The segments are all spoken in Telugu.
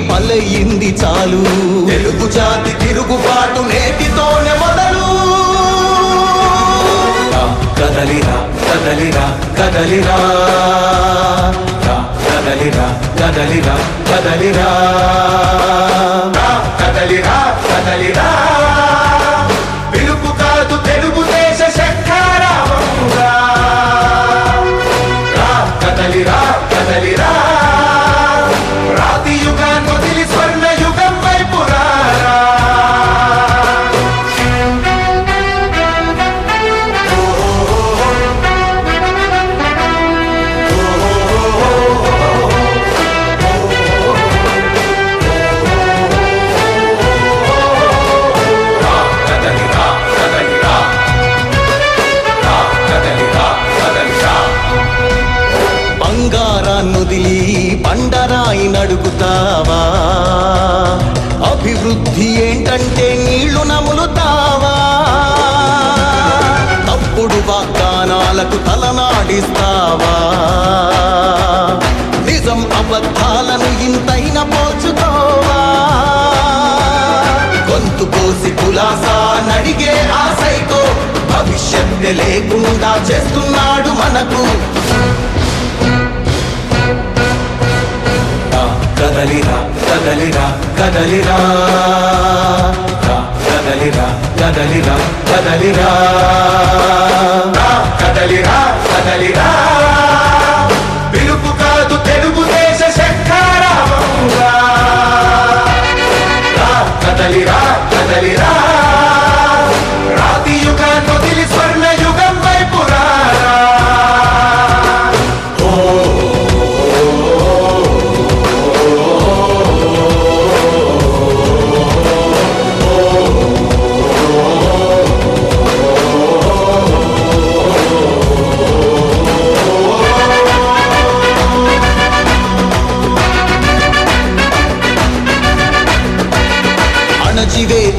బలయింది చాలు. తెలుగు జాతి తిరుగుబాటు నేటితోనే మొదలు. కదలిరా కదలిరా కదలిరా కదలిరా కదలిరా కదలిరా రా, కదలిరా కదలిరా నడుగుతావా అభివృద్ధి ఏంటంటే నీళ్ళు నములుతావా తప్పుడు వాగ్దానాలకు తలనాడిస్తావా? నిజం అబద్ధాలను ఇంతైన పోల్చుకోవా? గొంతు కోసి కులాసా నడిగే ఆశైతో భవిష్యత్తు లేకుండా చేస్తున్నాడు మనకు. కదలిరా కదలిరా కదలిరా. కదలిరా కదలిరా కదలిరా. కదలిరా కదలిరా. పిలుపు కాదు తెలుగుదేశ శంఖారావమురా రా, కదలిరా కదలిరా.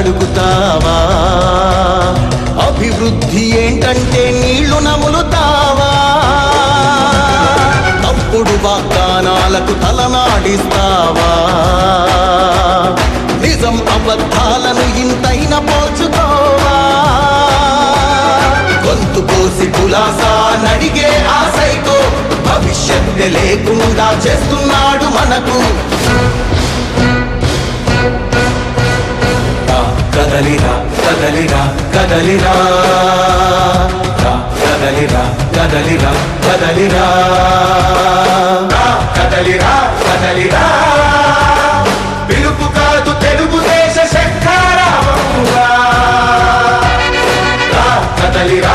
అడుగుతావా? అభివృద్ధి ఏంటంటే నీళ్ళు నములుతావా? తప్పుడు వాగ్దానాలకు తలనాడిస్తావా? నిజం అబద్ధాలను ఇంతైన పోల్చుకోవా? గొంతు కోసి కులాసా నడిగే ఆశైకో భవిష్యత్తు లేకుండా చేస్తున్నాడు మనకు. కదలిరా కదలిరా కదలిరా. కదలిరా కదలిరా కదలిరా. కదలిరా కదలిరా. పిలుపు కాదు తెలుగుదేశ శంఖారావమురా కదలిరా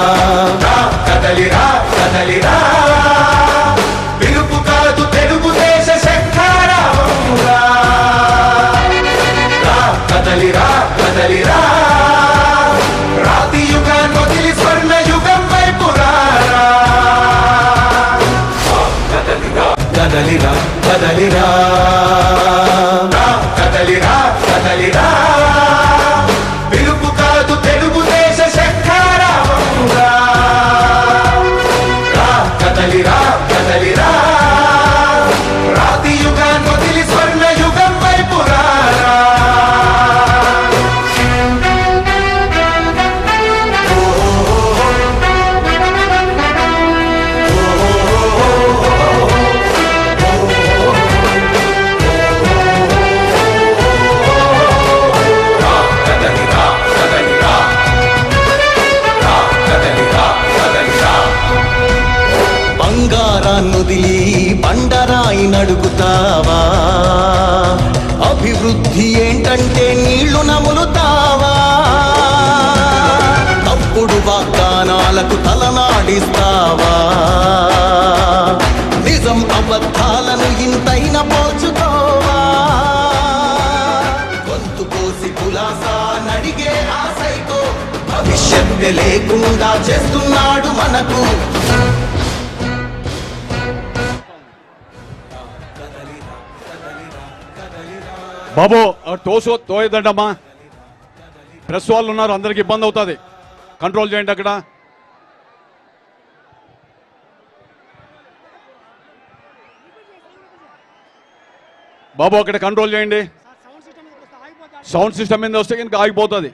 నడుగుతావా అభివృద్ధి ఏంటంటే నీళ్ళు నములుతావా? తప్పుడు వాగ్దానాలకు తలనాడిస్తావా? నిజం అబద్ధాలను ఇంతైన పోల్చుకోవా? గొంతు కోసి కులాసా నడిగే ఆ సైకో భవిష్యత్తు లేకుండా చేస్తున్నాడు మనకు బాబు ఆ టోసు తోయదండమ్మా ప్రెస్ వాళ్ళు ఉన్నారు అందరికి ఇబ్బంది అవుతుంది. కంట్రోల్ చేయండి అక్కడ. బాబు అక్కడ కంట్రోల్ చేయండి. సౌండ్ సిస్టమ్ మీద వస్తే కనుక ఆగిపోతుంది.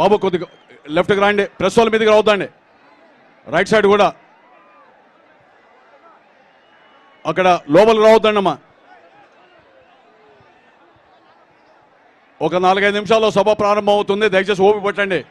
బాబు కొద్దిగా లెఫ్ట్కి రాండి. ప్రెస్ వాళ్ళ మీదకి రావద్దండి. రైట్ సైడ్ కూడా. అక్కడ లోపలికి రావద్దండి అమ్మా ఒక నాలుగైదు నిమిషాల్లో సభ ప్రారంభమవుతుంది. దయచేసి ఓపి పట్టండి.